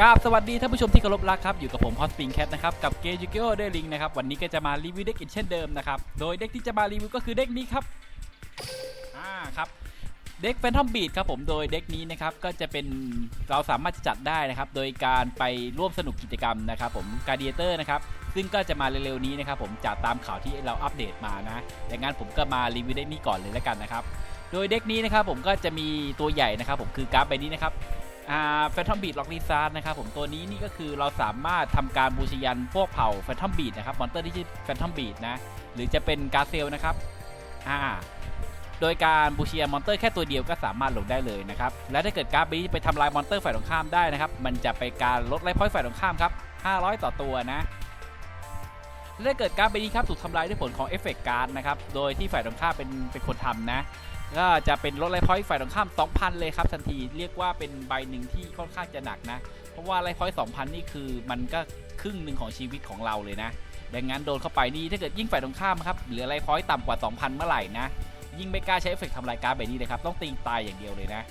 กราบสวัสดีท่านผู้ชมที่เคารพรักครับ อยู่กับผมฮอสปิงแคทนะครับ กับเกจิเกโอเดลิงนะครับ วันนี้ก็จะมารีวิวเด็กอีกเช่นเดิมนะครับ โดยเด็กที่จะมารีวิวก็คือเด็กนี้ครับอ่าครับเด็กแฟนทอมบีดครับผมโดยเด็กนี้นะครับก็จะเป็นเราสามารถจะจัดได้นะครับ โดยการไปร่วมสนุกกิจกรรมนะครับผมการเดียเตอร์นะครับซึ่งก็จะมาเร็วๆนี้นะครับผมจากตามข่าวที่เราอัปเดตมานะดังนั้นผมก็มารีวิวเด็กนี้ก่อนเลยแล้วกันนะครับโดยเด็กนี้นะครับผมก็จะมีตัวใหญ่นะครับผมคือการ์ดใบนี้นะครับ แฟนทอมบีดล็อกลิซาร์ดนะครับผมตัวนี้นี่ก็คือเราสามารถทำการบูชยันพวกเผ่าแฟนทอมบีดนะครับมอนเตอร์ที่ชื่อแฟนทอมบีดนะหรือจะเป็นกาเซลนะครับอ่าโดยการบูชยันมอนเตอร์แค่ตัวเดียวก็สามารถลงได้เลยนะครับและถ้าเกิดการ์ดบีไปทำลายมอนเตอร์ฝ่ายตรงข้ามได้นะครับมันจะไปการลดไลฟ์พอยต์ฝ่ายตรงข้ามครับ500 ต่อตัวนะและถ้าเกิดการ์ดใบนี้ครับถูกทำลายด้วยผลของเอฟเฟกต์การ์ดนะครับโดยที่ฝ่ายตรงข้ามเป็นเป็นคนทำนะ ก็จะเป็นลดไลฟ์พอยต์ฝ่ายตรงข้าม 2,000 เลยครับทันทีเรียกว่าเป็นใบหนึ่งที่ค่อนข้างจะหนักนะ เพราะว่าไลฟ์พอยต์2,000 นี่คือมันก็ครึ่งหนึ่งของชีวิตของเราเลยนะดังนั้นโดนเข้าไปนี่ถ้าเกิดยิ่งฝ่ายตรงข้ามครับเหลือไลฟ์พอยต์ต่ำกว่า 2,000 เมื่อไหร่นะยิ่งไม่กล้าใช้เอฟเฟกต์ทำลายการ์ดใบนี้เลยครับต้องตีตายอย่างเดียวเลยนะ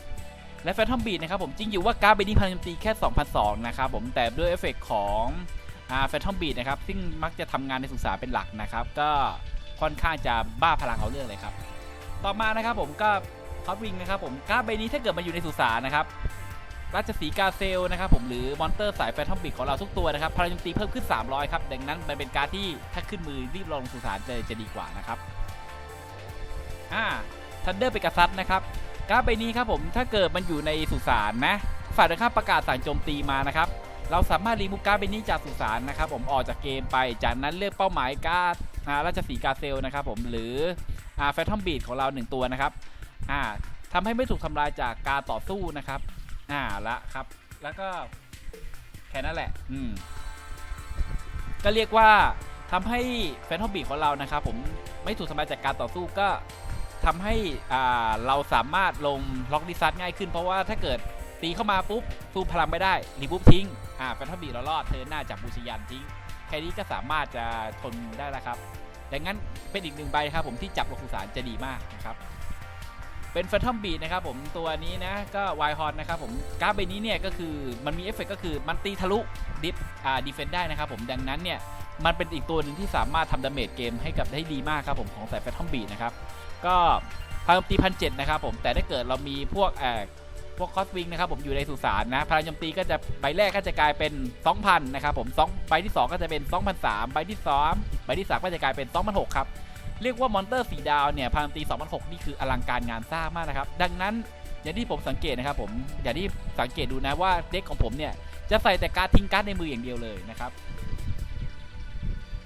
และแฟนทอมบีดนะครับผมจริงอยู่ว่าการ์ดใบนี้พลังโจมตีแค่2,200นะครับผมแต่ด้วยเอฟเฟกต์ของแฟนทอมบีดนะครับซึ่งมักจะทำงานในสุสานเป็นหลักนะครับก็ค่อนข้างจะบ้าพลังเอาเรื่องเลยครับ ต่อมานะครับผมก็ฮอตวิงนะครับผมการ์ดใบนี้ถ้าเกิดมาอยู่ในสุสานนะครับราชสีกาเซลนะครับผมหรือมอนเตอร์สายแฟนทอมบิกของเราทุกตัวนะครับพลังโจมตีเพิ่มขึ้น 300 ครับ ดังนั้นมันเป็นการดที่ถ้าขึ้นมือรีบลงสุสานเลยจะดีกว่านะครับอ่าทันเดอร์เปกัซัสนะครับการ์ดใบนี้ครับผมถ้าเกิดมันอยู่ในสุสานนะฝ่ายตรงข้ามประกาศสั่งโจมตีมานะครับเราสามารถรีมูฟการ์ดใบนี้จากสุสานนะครับผมออกจากเกมไปจากนั้นเลือกเป้าหมายการ์ดอ่าราชสีกาเซลนะครับผมหรือ แฟทอมบีดของเราหนึ่งตัวนะครับอ่าทำให้ไม่ถูกทำลายจากการต่อสู้นะครับอ่าละครับ แล้วก็แค่นั้นแหละ อืม ก็เรียกว่าทำให้แฟนทอมบีของเรานะครับ ผมไม่ถูกทำลายจากการต่อสู้ก็ทำให้อ่าเราสามารถลงล็อกดิซัตง่ายขึ้น เพราะว่าถ้าเกิดตีเข้ามาปุ๊บสู้พลังไม่ได้รีบุฟทิ้งอ่าแฟนทอมบีเรารอดเธอหน้าจับบูชยันทิ้งแค่นี้ก็สามารถจะทนได้แล้วครับ ดังนั้นเป็นอีกหนึ่งใบครับผมที่จับลงสุสานจะดีมากนะครับเป็นแฟนทอมบีดนะครับผมตัวนี้นะก็ไวฮอนนะครับผมการ์ดใบนี้เนี่ยก็คือมันมีเอฟเฟกก็คือมันตีทะลุดิฟอ่าดีเฟนได้นะครับผมดังนั้นเนี่ยมันเป็นอีกตัวหนึ่งที่สามารถทำดาเมจเกมให้กับได้ดีมากครับผมของสายแฟนทอมบีดนะครับก็พลังโจมตีพันเจ็ดนะครับผมแต่ถ้าเกิดเรามีพวกแอ พวกคอสวิงนะครับผมอยู่ในสุสานนะพลังโจมตีก็จะใบแรกก็จะกลายเป็น 2,000 นะครับผมสองใบที่ 2 ก็จะเป็น 2,003ใบที่2ใบที่ 3 ก็จะกลายเป็น 2,006ครับเรียกว่ามอนเตอร์สีดาวเนี่ยพลังตี2006นี่คืออลังการงานสร้างมากนะครับดังนั้นอย่างที่ผมสังเกตนะครับผมอย่างที่สังเกตดูนะว่าเด็กของผมเนี่ยจะใส่แต่การทิ้งการ์ดในมืออย่างเดียวเลยนะครับ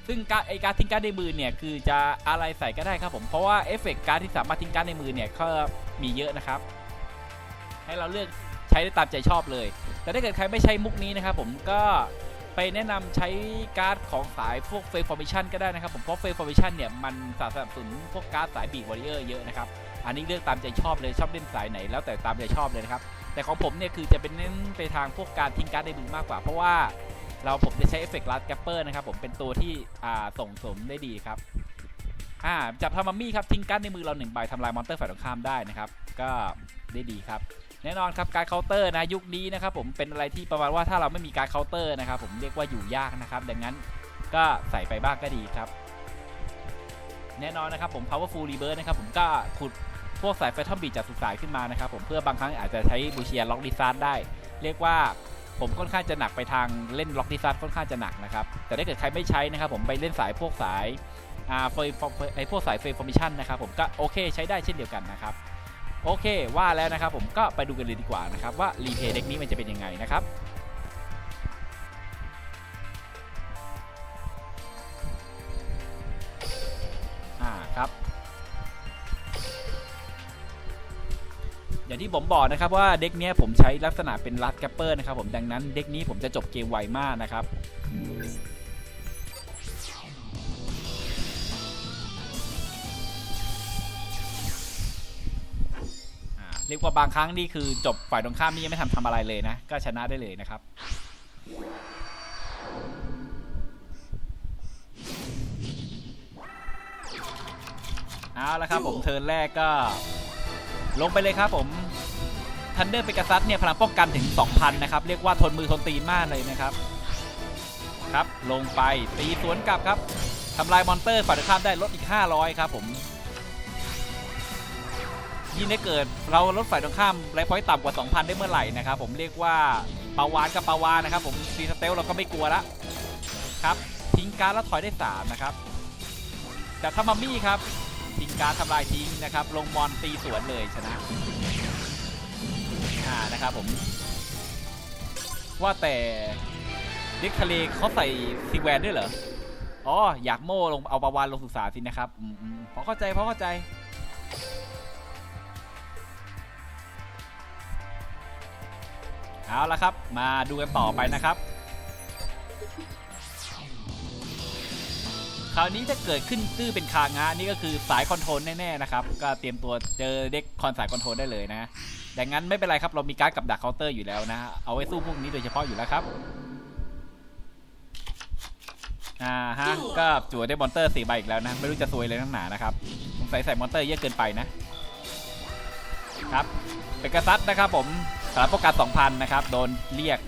ซึ่งการไอการทิ้งการ์ดในมือเนี่ยคือจะอะไรใส่ก็ได้ครับผมเพราะว่าเอฟเฟกต์การที่สามารถทิ้งการ์ดในมือเนี่ยก็มีเยอะนะครับ ให้เราเลือกใช้ได้ตามใจชอบเลย แต่ถ้าเกิดใครไม่ใช้มุกนี้นะครับผมก็ไปแนะนำใช้การ์ดของสายพวกเฟ r ฟอร์ m ชันก็ได้นะครับผมเพราะเฟ r ฟอร์ m ชันเนี่ยมันสนับสนุนพวกการ์ดสายบีวอริเออร์เยอะนะครับ อันนี้เลือกตามใจชอบเลยชอบเล่นสายไหนแล้วแต่ตามใจชอบเลยนะครับ แต่ของผมเนี่ยคือจะเป็นเน้นไปทางพวกการทิ้งการ์ดในมือมากกว่า เพราะว่าเราผมจะใช้เอฟเฟกต์ลัดแกปเปอร์นะครับผมเป็นตัวที่ส่งสมได้ดีครับอ่าจับทามัมมี่ครับทิ้งการ์ดในมือเราหนึ่งใบทำลายมอนเตอร์ฝ่ายตรงข้ามได้นะครับ ก็ได้ดีครับ แน่นอนครับการเคาน์เตอร์นะยุคนี้นะครับผมเป็นอะไรที่ประมาณว่าถ้าเราไม่มีการเคาน์เตอร์นะครับผมเรียกว่าอยู่ยากนะครับดังนั้นก็ใส่ไปบ้างก็ดีครับ แน่นอนนะครับผม powerful rebirth นะครับผมก็ขุดพวกสายไฟทอมบีจากสุสายขึ้นมานะครับผมเพื่อบางครั้งอาจจะใช้บูเชียล็อกดิซาร์ได้ เรียกว่าผมค่อนข้างจะหนักไปทางเล่นล็อกดิซาร์ค่อนข้างจะหนักนะครับ แต่ถ้าเกิดใครไม่ใช้นะครับผมไปเล่นสายพวกสายอ่าเฟไอพวกสายเฟย์ฟอร์มิชันนะครับผมก็โอเคใช้ได้เช่นเดียวกันนะครับ โอเคว่าแล้วนะครับผมก็ไปดูกันเลยดีกว่านะครับว่ารีเพย์เด็กนี้มันจะเป็นยังไงนะครับอ่าครับอย่างที่ผมบอกนะครับว่าเด็กนี้ผมใช้ลักษณะเป็นลัดแกปเปอร์นะครับผมดังนั้นเด็กนี้ผมจะจบเกมไวมากนะครับ เรียกว่าบางครั้งนี่คือจบฝ่ายตรงข้ามนี่ยังไม่ทำทำอะไรเลยนะ ก็ชนะได้เลยนะครับ เอาละครับผมเทิร์นแรกก็ ลงไปเลยครับผมทันเดอร์เปกัซัสเนี่ยพลังป้องกันถึง 2,000 นะครับ เรียกว่าทนมือทนตีนมากเลยนะครับ ครับ ลงไปตีสวนกลับครับทำลายมอนเตอร์ฝ่ายตรงข้ามได้ลดอีก 500 ครับผม ยิ่งได้เกิดเราลดฝ่ายตรงข้ามไลฟ์พอยต์ต่ำกว่า 2,000 ได้เมื่อไหร่นะครับผมเรียกว่าปาวานกับปาวานนะครับผมซีสเตลเราก็ไม่กลัวละครับทิ้งการแล้วถอยได้3นะครับจากทัมมัมมี่ครับทิ้งการทำลายทิ้งนะครับลงมอนตีสวนเลยชนะอ่านะครับผม ว่าแต่เด็กทะเลเขาใส่ซีแวนด้วยเหรออ๋ออยากโม่ลงเอาปาวานลงสุสานสินะครับอืมอืมพอเข้าใจพอเข้าใจ เอาละครับ มาดูกันต่อไปนะครับ คราวนี้ถ้าเกิดขึ้นตื้อเป็นคางะนี่ก็คือสายคอนโทรลแน่ๆนะครับ ก็เตรียมตัวเจอเด็กคอนสายคอนโทรลได้เลยนะดังนั้นไม่เป็นไรครับเรามีการ์ดกับดักเคาน์เตอร์อยู่แล้วนะ เอาไว้สู้พวกนี้โดยเฉพาะอยู่แล้วครับอ่าฮะก็จั่วได้มอนเตอร์สี่ใบอีกแล้วนะ ไม่รู้จะซวยเลยทั้งหนานะครับสงสัยใส่มอนเตอร์เยอะเกินไปนะครับ เป็นกระซัดนะครับผม สารป้องกัน2,000 นะครับ โดนเรียก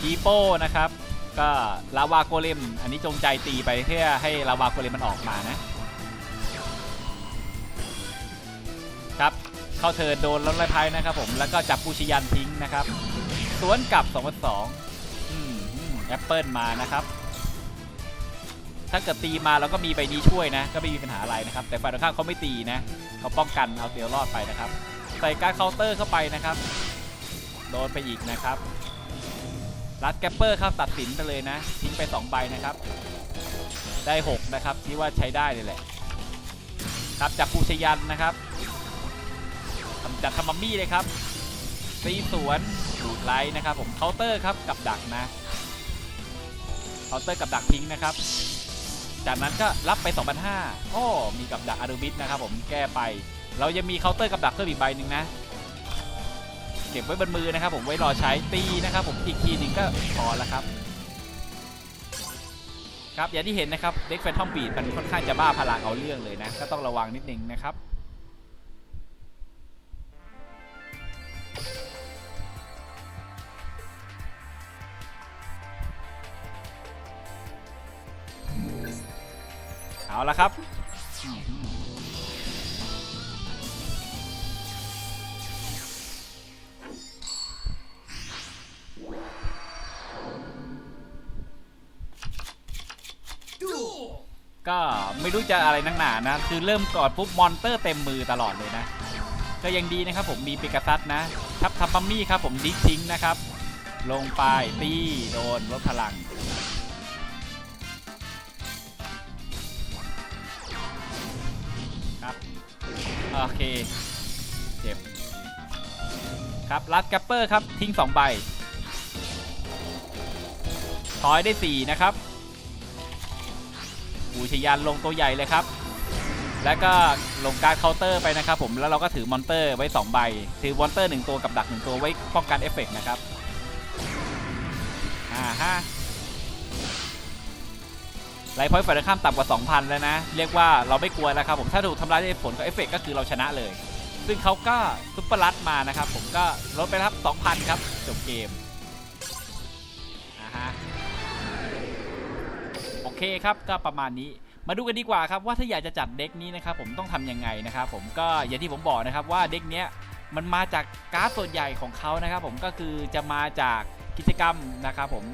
กีโป้นะครับ ก็ลาวาโกเลม อันนี้จงใจตีไปเพื่อให้ลาวาโกเลมมันออกมานะ ครับ เข้าเทิร์นโดนลดไล่พายนะครับผม แล้วก็จับปูชิยันทิ้งนะครับ สวนกลับ2 2อืมแอปเปิลมานะครับ ถ้าเกิดตีมาเราก็มีใบนี้ช่วยนะ ก็ไม่มีปัญหาอะไรนะครับ แต่ฝ่ายตรงข้ามเขาไม่ตีนะเขาป้องกันเอาเตียวรอดไปนะครับ ใส่การเคาน์เตอร์เข้าไปนะครับ โดนไปอีกนะครับ รัดแกปเปอร์ครับตัดสินไปเลยนะ ทิ้งไป 2 ใบนะครับ ได้ 6 นะครับที่ว่าใช้ได้เลยแหละ ครับจับปูชยันนะครับทำจัดทำมัมมี่เลยครับตีสวนดูดไลท์นะครับ ผมเคาน์เตอร์ครับกับดักนะเคาน์เตอร์กับดักทิ้งนะครับ จากนั้นก็รับไป 2,500โอ้มีกับดักอารูบิสนะครับผมแก้ไป เรายังมีเคาน์เตอร์กับดักเพิ่มอีกใบหนึ่งนะ เก็บไว้บนมือนะครับผมไว้รอใช้ตีนะครับผมอีกทีหนึ่งก็พอแล้วครับ ครับอย่างที่เห็นนะครับเด็กแฟนทอมบีดมันค่อนข้างจะบ้าพลังเอาเรื่องเลยนะ ก็ต้องระวังนิดนึงนะครับ เอาละครับ ก็ไม่รู้จะอะไรนักหนานะ คือเริ่มก่อนปุ๊บมอนเตอร์เต็มมือตลอดเลยนะ ก็ยังดีนะครับผมมีเปกัสซัสนะ ทับทับบัมมี่ครับผมดิกทิ้งนะครับ ลงไปตีโดนลดพลัง โอเคเจ็บครับรัดแกปเปอร์ครับทิ้ง2ใบถอยได้4นะครับบูชยันลงตัวใหญ่เลยครับแล้วก็ลงการเคาน์เตอร์ไปนะครับผมแล้วเราก็ถือมอนเตอร์ไว้2ใบถือมอนเตอร์1ตัวกับดัก1ตัวไว้ป้องกันเอฟเฟกต์นะครับอ่าฮะ ไลฟ์พอยต์ฝ่ายตรงข้ามต่ำกว่า 2,000 แล้วนะ เรียกว่าเราไม่กลัวแล้วครับผมถ้าถูกทำลายด้วยผลกับเอฟเฟกต์ก็คือเราชนะเลย ซึ่งเขาก็ซุปเปอร์ลัดมานะครับ ผมก็ลดไปครับ 2,000 ครับ จบเกมอาฮะโอเคครับก็ประมาณนี้มาดูกันดีกว่าครับว่าถ้าอยากจะจัดเด็กนี้นะครับผมต้องทำยังไงนะครับผมก็อย่างที่ผมบอกนะครับว่าเด็กเนี้ยมันมาจากการ์ดส่วนใหญ่ของเขานะครับผมก็คือจะมาจากกิจกรรมนะครับผม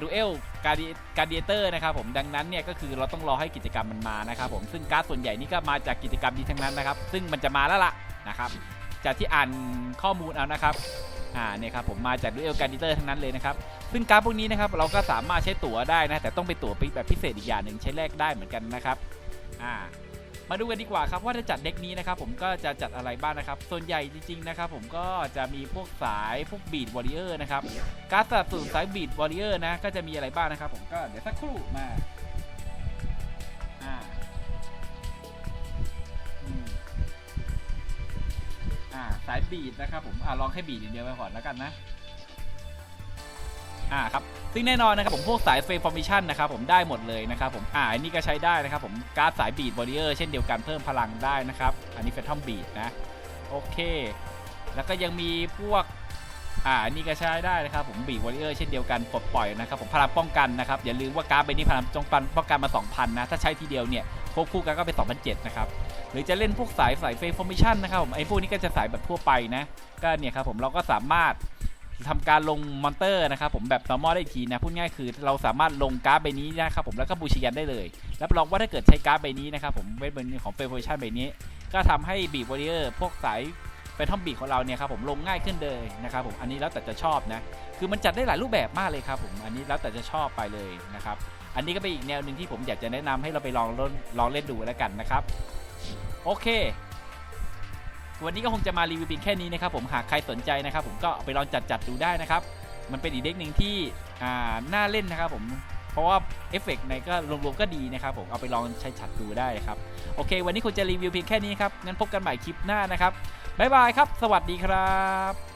ดูเอลการ์การ์เดเตอร์นะครับผมดังนั้นเนี่ยก็คือเราต้องรอให้กิจกรรมมันมานะครับผมซึ่งการ์ดส่วนใหญ่นี่ก็มาจากกิจกรรมนี้ทั้งนั้นนะครับ ซึ่งมันจะมาแล้วล่ะนะครับจากที่อ่านข้อมูลเอานะครับอ่าเนี่ยครับผมมาจากดูเอลการ์เดเตอร์ทั้งนั้นเลยนะครับซึ่งการ์ดพวกนี้นะครับเราก็สามารถใช้ตั๋วได้นะแต่ต้องไปตั๋วแบบพิเศษอีกอย่างหนึ่งใช้แลกได้เหมือนกันนะครับอ่า มาดูกันดีกว่าครับว่าจะจัดเด็กนี้นะครับผมก็จะจัดอะไรบ้างนะครับ ส่วนใหญ่จริงๆนะครับผมก็จะมีพวกสายพวกบีดวอริเออร์นะครับการสนับสนุนสายบีดวอริเออร์นะก็จะมีอะไรบ้างนะครับผมก็เดี๋ยวสักครู่มาอ่าอ่าสายบีดนะครับผมอ่าลองแค่บีดอย่างเดียวไปก่อนแล้วกันนะ อ่าครับ ซึ่งแน่นอนนะครับผมพวกสายเฟรมฟอร์มิชันนะครับผมได้หมดเลยนะครับผมอ่าอันนี้ก็ใช้ได้นะครับผมการ์ดสายบีดบอดี้เออร์เช่นเดียวกันเพิ่มพลังได้นะครับอันนี้แฟนทอมบีดนะโอเค แล้วก็ยังมีพวกอ่าอันนี้ก็ใช้ได้นะครับผมบีดบอดี้เออร์เช่นเดียวกันปลดปล่อยนะครับผมพลังป้องกันนะครับอย่าลืมว่าการ์ดใบนี้พลังจงปันป้องกันมา 2,000 นะ ถ้าใช้ทีเดียวเนี่ยควบคู่กันก็เป็น2,007นะครับหรือจะเล่นพวกสายสายเฟรมฟอร์มิชันนะครับผมไอ้พวกนี้ก็จะสายแบบทั่วไปนะก็เนี่ยครับผมเราก็สามารถ ทำการลงมอนเตอร์นะครับผมแบบ normal ได้อีกทีนะพูดง่ายคือเราสามารถลงการ์ดใบนี้นะครับผมแล้วก็บูชิยันได้เลยรับรองว่าถ้าเกิดใช้การ์ดใบนี้นะครับผมเวทเบนของเฟเวอร์ชันใบนี้ ก็ทำให้บีบวอริเออร์พวกสายแฟนทอมบีของเราเนี่ยครับผมลงง่ายขึ้นเลยนะครับผมอันนี้แล้วแต่จะชอบนะคือมันจัดได้หลายรูปแบบมากเลยครับผมอันนี้แล้วแต่จะชอบไปเลยนะครับอันนี้ก็เป็นอีกแนวหนึ่งที่ผมอยากจะแนะนำให้เราไปลองลองลองเล่นดูแล้วกันนะครับโอเค วันนี้ก็คงจะมารีวิวเพียงแค่นี้นะครับผมหากใครสนใจนะครับผมก็ไปลองจัดจัดดูได้นะครับ มันเป็นอีกเด็กหนึ่งที่อ่าน่าเล่นนะครับผมเพราะว่าเอฟเฟกต์ในก็รวมๆก็ดีนะครับผมเอาไปลองใช้จัดดูได้ครับโอเค วันนี้คงจะรีวิวเพียงแค่นี้ครับงั้นพบกันใหม่คลิปหน้านะครับบ๊ายบายครับ สวัสดีครับ